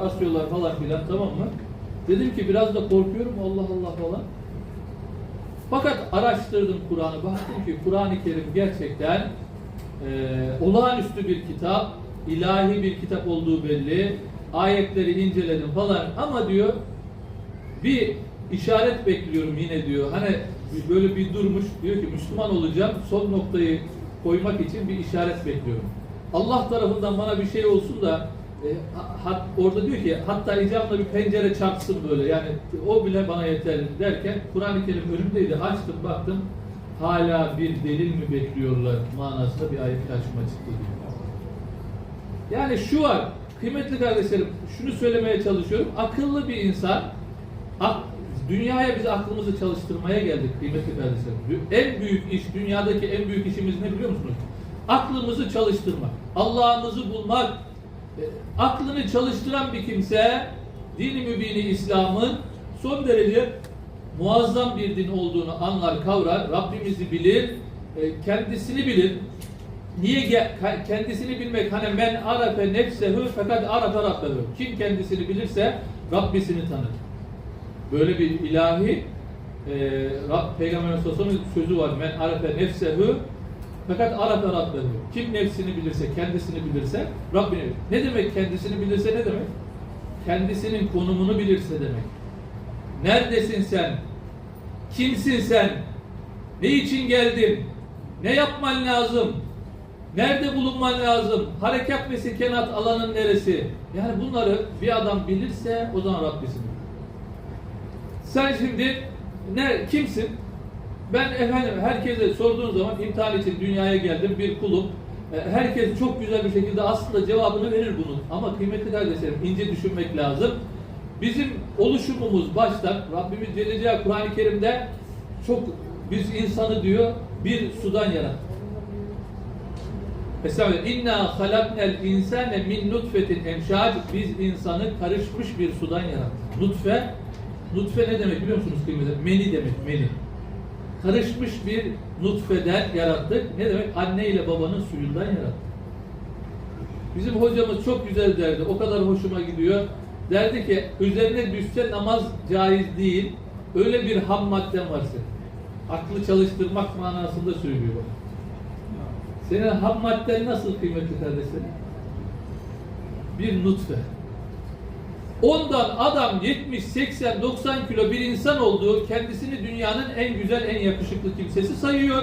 asıyorlar falan filan tamam mı? Dedim ki biraz da korkuyorum Allah Allah falan. Fakat araştırdım Kur'an'ı baktım ki Kur'an-ı Kerim gerçekten e, olağanüstü bir kitap, ilahi bir kitap olduğu belli. Ayetleri inceledim falan ama diyor bir işaret bekliyorum yine diyor. Hani böyle bir durmuş diyor ki Müslüman olacağım son noktayı koymak için bir işaret bekliyorum. Allah tarafından bana bir şey olsun da e, hat, orada diyor ki hatta icamda bir pencere çarpsın böyle yani o bile bana yeter derken Kur'an-ı Kerim önümdeydi açtım baktım hala bir delil mi bekliyorlar manasında bir ayet karşıma çıktı diyor. Yani şu var kıymetli kardeşlerim şunu söylemeye çalışıyorum akıllı bir insan dünyaya biz aklımızı çalıştırmaya geldik kıymetli kardeşlerim. En büyük iş dünyadaki en büyük işimiz ne biliyor musunuz? Aklımızı çalıştırmak. Allah'ımızı bulmak, aklını çalıştıran bir kimse dini mübini İslam'ın son derece muazzam bir din olduğunu anlar, kavrar, Rabbimizi bilir, e, kendisini bilir. Niye kendisini bilmek hani men arafe nefsehu fakat arafe rabbehu. Kim kendisini bilirse Rabbisini tanır. Böyle bir ilahi e, Peygamber Aleyhisselam'ın sözü var. Men arafe nefsehu fakat arafe rabbehu. Kim nefsini bilirse, kendisini bilirse Rabbini bilir. Ne demek kendisini bilirse ne demek? Kendisinin konumunu bilirse demek. Neredesin sen? Kimsin sen? Ne için geldin? Ne yapman lazım? Nerede bulunman lazım? Harekat ve sekenat alanın neresi? Yani bunları bir adam bilirse o zaman Rabbisini. Sen şimdi ne kimsin? Ben efendim herkese sorduğun zaman imtihan için dünyaya geldim bir kulum. E, Herkes çok güzel bir şekilde aslında cevabını verir bunun. Ama kıymetli kardeşlerim ince düşünmek lazım. Bizim oluşumumuz baştan Rabbimiz Celle Kur'an-ı Kerim'de çok biz insanı diyor bir sudan yarattık. Mesela inna halaknel insane min nutfetin emşac biz insanı karışmış bir sudan yarattık. Nutfe nutfe ne demek biliyor musunuz kıymetli? Meni demek meni. Karışmış bir nutfeden yarattık. Ne demek? Anne ile babanın suyundan yarattık. Bizim hocamız çok güzel derdi. O kadar hoşuma gidiyor. Derdi ki üzerine düşse namaz caiz değil. Öyle bir ham madden var senin. Aklı çalıştırmak manasında söylüyor bana. Senin ham madden nasıl kıymetli kardeşlerim? Bir nutfe. Ondan adam 70, 80, 90 kilo bir insan olduğu kendisini dünyanın en güzel, en yakışıklı kimsesi sayıyor.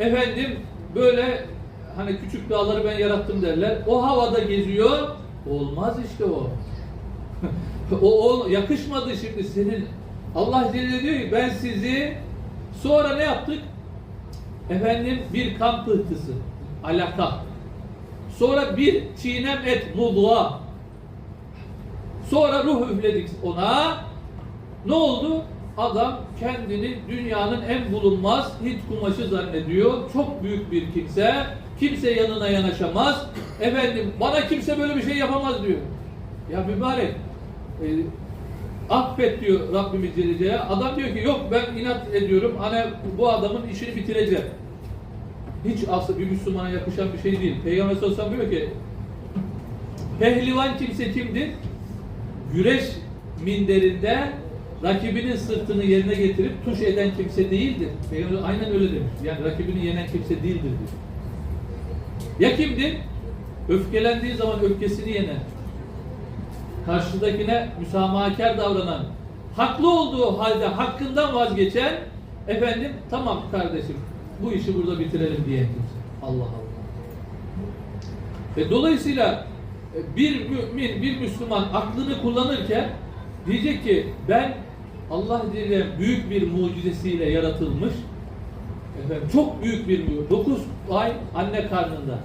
Efendim böyle hani küçük dağları ben yarattım derler. O havada geziyor. Olmaz işte o. o, o yakışmadı şimdi senin. Allah Celle diyor ki ben sizi sonra ne yaptık? Efendim bir kan pıhtısı, alaka. Sonra bir çiğnem et, mudğa. Sonra ruh üfledik ona. Ne oldu? Adam kendini dünyanın en bulunmaz Hint kumaşı zannediyor. Çok büyük bir kimse. Kimse yanına yanaşamaz. Efendim bana kimse böyle bir şey yapamaz diyor. Ya mübarek. E, affet diyor Rabbimiz Celle. Adam diyor ki yok ben inat ediyorum. Hani bu adamın işini bitireceğim. Hiç aslında bir Müslümana yakışan bir şey değil. Peygamber sallallahu diyor ki pehlivan kimse kimdir? Güreş minderinde rakibinin sırtını yerine getirip tuş eden kimse değildir. Peygamber aynen öyle demiş. Yani rakibini yenen kimse değildir diyor. Ya kimdir? Öfkelendiği zaman öfkesini yenen, karşıdakine müsamahakar davranan, haklı olduğu halde hakkından vazgeçen, efendim tamam kardeşim bu işi burada bitirelim diyen kimse. Allah Allah. Ve dolayısıyla bir mümin, bir Müslüman aklını kullanırken diyecek ki ben Allah diye büyük bir mucizesiyle yaratılmış efendim, çok büyük bir mucize. 9 ay anne karnında.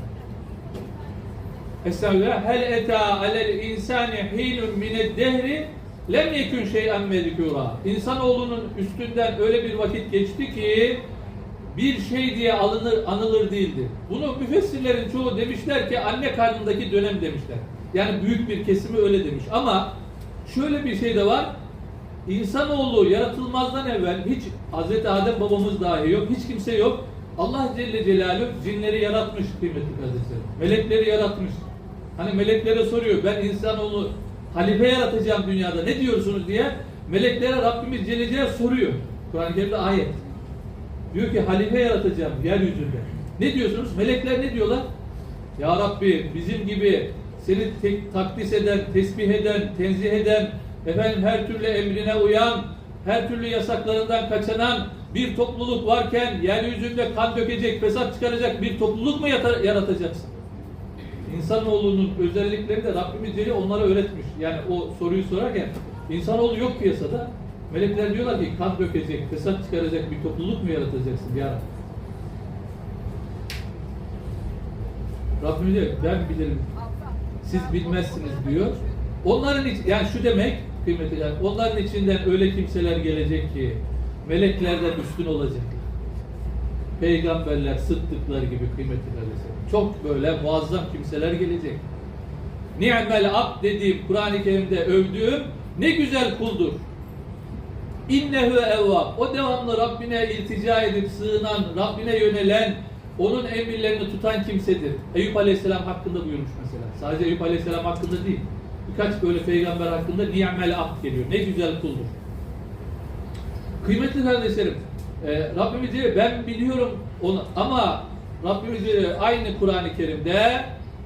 Estağfirullah. Hel eta alel insani hinun mined dehri lem yekun şey'en mezkura. İnsanoğlunun üstünden öyle bir vakit geçti ki bir şey diye alınır, anılır değildi. Bunu müfessirlerin çoğu demişler ki anne karnındaki dönem demişler. Yani büyük bir kesimi öyle demiş. Ama şöyle bir şey de var. İnsanoğlu yaratılmazdan evvel hiç Hz. Adem babamız dahi yok. Hiç kimse yok. Allah Celle Celaluhu cinleri yaratmış kıymetli kardeşlerim. Melekleri yaratmış. Hani meleklere soruyor ben insanoğlu halife yaratacağım dünyada ne diyorsunuz diye meleklere Rabbimiz Celle Celaluhu soruyor. Kur'an-ı Kerim'de ayet. Diyor ki halife yaratacağım yeryüzünde. Ne diyorsunuz? Melekler ne diyorlar? Ya Rabbi bizim gibi seni tek, takdis eden, tesbih eden, tenzih eden, efendim her türlü emrine uyan, her türlü yasaklarından kaçınan bir topluluk varken yeryüzünde kan dökecek, fesat çıkaracak bir topluluk mu yaratacaksın? İnsanoğlunun özellikleri de Rabbimiz Celle onlara öğretmiş. Yani o soruyu sorarken insanoğlu yok piyasada. Melekler diyorlar ki kan dökecek, fesat çıkaracak bir topluluk mu yaratacaksın ya Rabbi? Rabbimiz diyor ben bilirim. Siz bilmezsiniz diyor. Onların iç, yani şu demek kıymetliler, onların içinden öyle kimseler gelecek ki meleklerden üstün olacaklar. Peygamberler, sıddıklar gibi kıymetli kardeşlerim. Çok böyle muazzam kimseler gelecek. Ni'mel abd dediğim Kur'an-ı Kerim'de övdüğüm ne güzel kuldur. İnnehu evvab. O devamlı Rabbine iltica edip sığınan, Rabbine yönelen, onun emirlerini tutan kimsedir. Eyüp Aleyhisselam hakkında buyurmuş mesela. Sadece Eyüp Aleyhisselam hakkında değil. Birkaç böyle peygamber hakkında ni'mel abd geliyor. Ne güzel kuldur. Kıymetli kardeşlerim, e, Rabbimiz diyor ben biliyorum onu ama Rabbimiz diyor aynı Kur'an-ı Kerim'de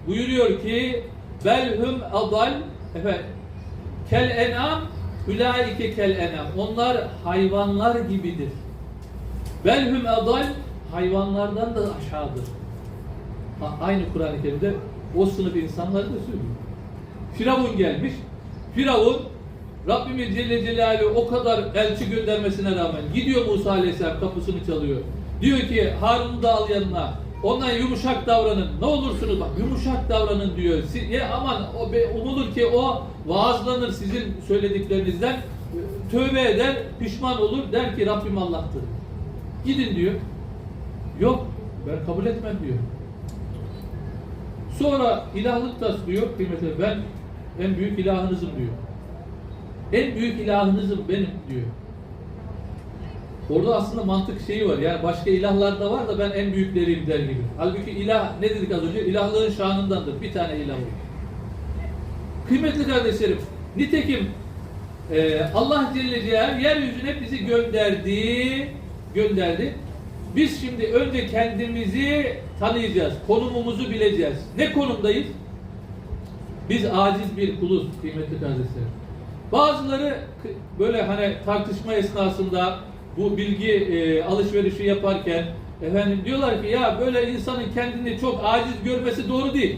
buyuruyor ki belhum adal efendim kel enam ulaike kel enam onlar hayvanlar gibidir. Belhum adal hayvanlardan da aşağıdır. Ha, Aynı Kur'an-ı Kerim'de o sınıf insanları da söylüyor. Firavun gelmiş. Firavun Rabbimiz Celle Celaluhu o kadar elçi göndermesine rağmen gidiyor Musa Aleyhisselam kapısını çalıyor. Diyor ki Harun'u da al yanına. Ondan yumuşak davranın. Ne olursunuz bak yumuşak davranın diyor. Siz, ya aman o be, umulur ki o vaazlanır sizin söylediklerinizden. Tövbe eder, pişman olur. Der ki Rabbim Allah'tır. Gidin diyor. Yok ben kabul etmem diyor. Sonra ilahlık taslıyor kıymetli ben en büyük ilahınızım diyor. En büyük ilahınızım benim diyor. Orada aslında mantık şeyi var. Yani başka ilahlar da var da ben en büyükleriyim der gibi. Halbuki ilah ne dedik az önce? İlahlığın şanındandır. Bir tane ilah olur. Kıymetli kardeşlerim, nitekim e, Allah Celle Celaluhu yeryüzüne bizi gönderdi, gönderdi. Biz şimdi önce kendimizi tanıyacağız, konumumuzu bileceğiz. Ne konumdayız? Biz aciz bir kuluz kıymetli kardeşlerim. Bazıları böyle hani tartışma esnasında bu bilgi e, alışverişi yaparken efendim diyorlar ki ya böyle insanın kendini çok aciz görmesi doğru değil.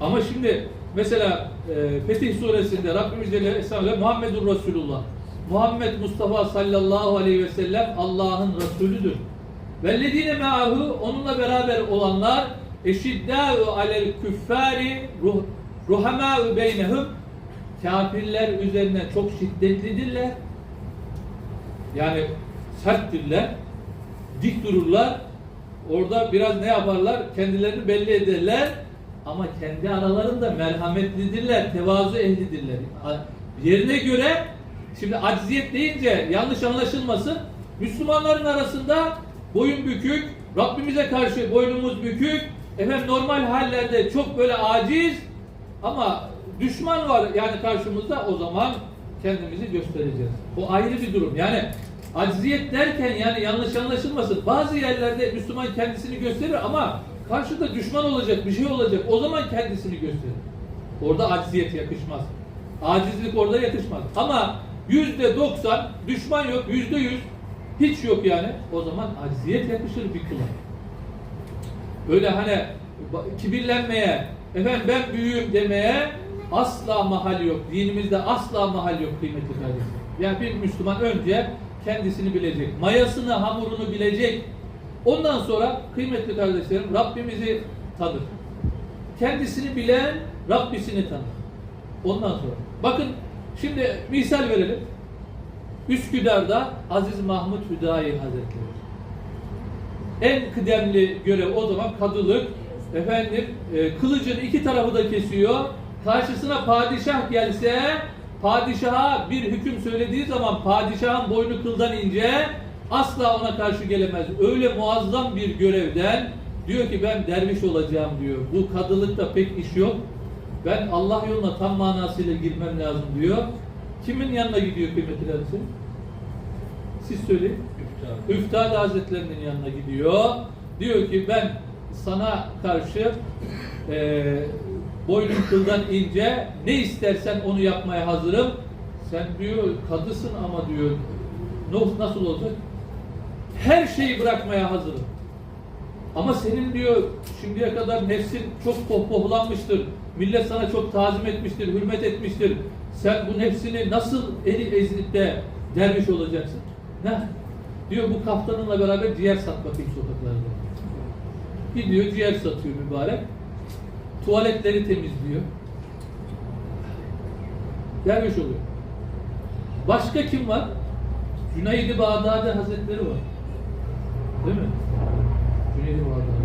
Ama şimdi mesela e, Fetih suresinde Rabbimiz Celle Esselam'la Muhammedur Resulullah Muhammed Mustafa sallallahu aleyhi ve sellem Allah'ın Resulüdür. Vellezine me'ahu onunla beraber olanlar eşiddâ'u alel küffâri ruh, ruhamâ'u beynehum kafirler üzerine çok şiddetlidirler. Yani serttirler. Dik dururlar. Orada biraz ne yaparlar? Kendilerini belli ederler. Ama kendi aralarında merhametlidirler. Tevazu ehlidirler. Yerine göre şimdi acziyet deyince yanlış anlaşılmasın. Müslümanların arasında boyun bükük, Rabbimize karşı boynumuz bükük, efendim normal hallerde çok böyle aciz ama düşman var yani karşımızda o zaman kendimizi göstereceğiz. O ayrı bir durum. Yani acziyet derken yani yanlış anlaşılmasın. Bazı yerlerde Müslüman kendisini gösterir ama karşıda düşman olacak, bir şey olacak. O zaman kendisini gösterir. Orada acziyet yakışmaz. Acizlik orada yakışmaz. Ama yüzde doksan düşman yok, yüzde yüz hiç yok yani. O zaman acziyet yakışır bir kula. Öyle hani kibirlenmeye, efendim ben büyüğüm demeye asla mahal yok. Dinimizde asla mahal yok kıymetli kardeşim. Yani bir Müslüman önce kendisini bilecek. Mayasını, hamurunu bilecek. Ondan sonra kıymetli kardeşlerim Rabbimizi tanır. Kendisini bilen Rabbisini tanır. Ondan sonra. Bakın şimdi misal verelim. Üsküdar'da Aziz Mahmut Hüdayi Hazretleri. En kıdemli görev o zaman kadılık. Efendim e, kılıcın iki tarafı da kesiyor. Karşısına padişah gelse padişaha bir hüküm söylediği zaman padişahın boynu kıldan ince asla ona karşı gelemez. Öyle muazzam bir görevden diyor ki ben derviş olacağım diyor. Bu kadılıkta pek iş yok. Ben Allah yoluna tam manasıyla girmem lazım diyor. Kimin yanına gidiyor kıymetli kardeşim? Siz söyleyin. Üftade Hazretlerinin yanına gidiyor. Diyor ki ben sana karşı e, boynun kıldan ince ne istersen onu yapmaya hazırım. Sen diyor kadısın ama diyor "no- nasıl olacak? Her şeyi bırakmaya hazırım. Ama senin diyor şimdiye kadar nefsin çok pohpohlanmıştır. Millet sana çok tazim etmiştir, hürmet etmiştir. Sen bu nefsini nasıl eli ezilip de derviş olacaksın? Ne? Diyor bu kaftanınla beraber ciğer sat bakayım sokaklarda. Gidiyor ciğer satıyor mübarek. Tuvaletleri temizliyor. Derviş oluyor. Başka kim var? Cüneyd-i Bağdadi Hazretleri var. Değil mi? Cüneyd-i Bağdadi.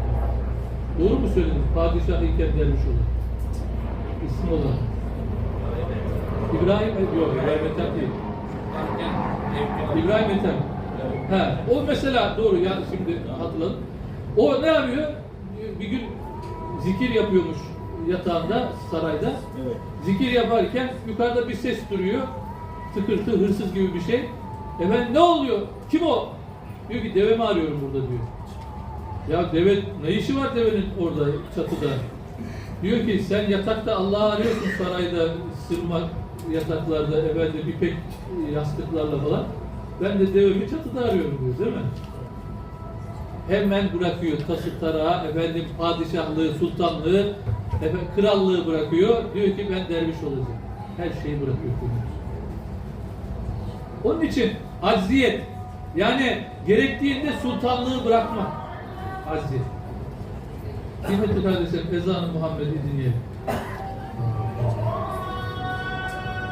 Doğru mu söyledim? Padişah iken derviş olur. İsmi olan. İbrahim, yok İbrahim Ethem değil. İbrahim Ethem. He, o mesela doğru ya şimdi hatırladım. O ne yapıyor? Bir gün zikir yapıyormuş yatağında, sarayda. Evet. Zikir yaparken yukarıda bir ses duruyor. Tıkırtı, hırsız gibi bir şey. Hemen ne oluyor? Kim o? Diyor ki devemi arıyorum burada diyor. Ya deve, ne işi var devenin orada çatıda? Diyor ki sen yatakta Allah'ı arıyorsun sarayda, sırma yataklarda, efendim ipek yastıklarla falan. Ben de devemi çatıda arıyorum diyor değil mi? Hemen bırakıyor tası tarağı, efendim padişahlığı, sultanlığı, efendim, krallığı bırakıyor. Diyor ki ben derviş olacağım. Her şeyi bırakıyor. Onun için acziyet, yani gerektiğinde sultanlığı bırakmak. Acziyet. Kıymetli kardeşlerim, ezanı Muhammed'i dinleyelim.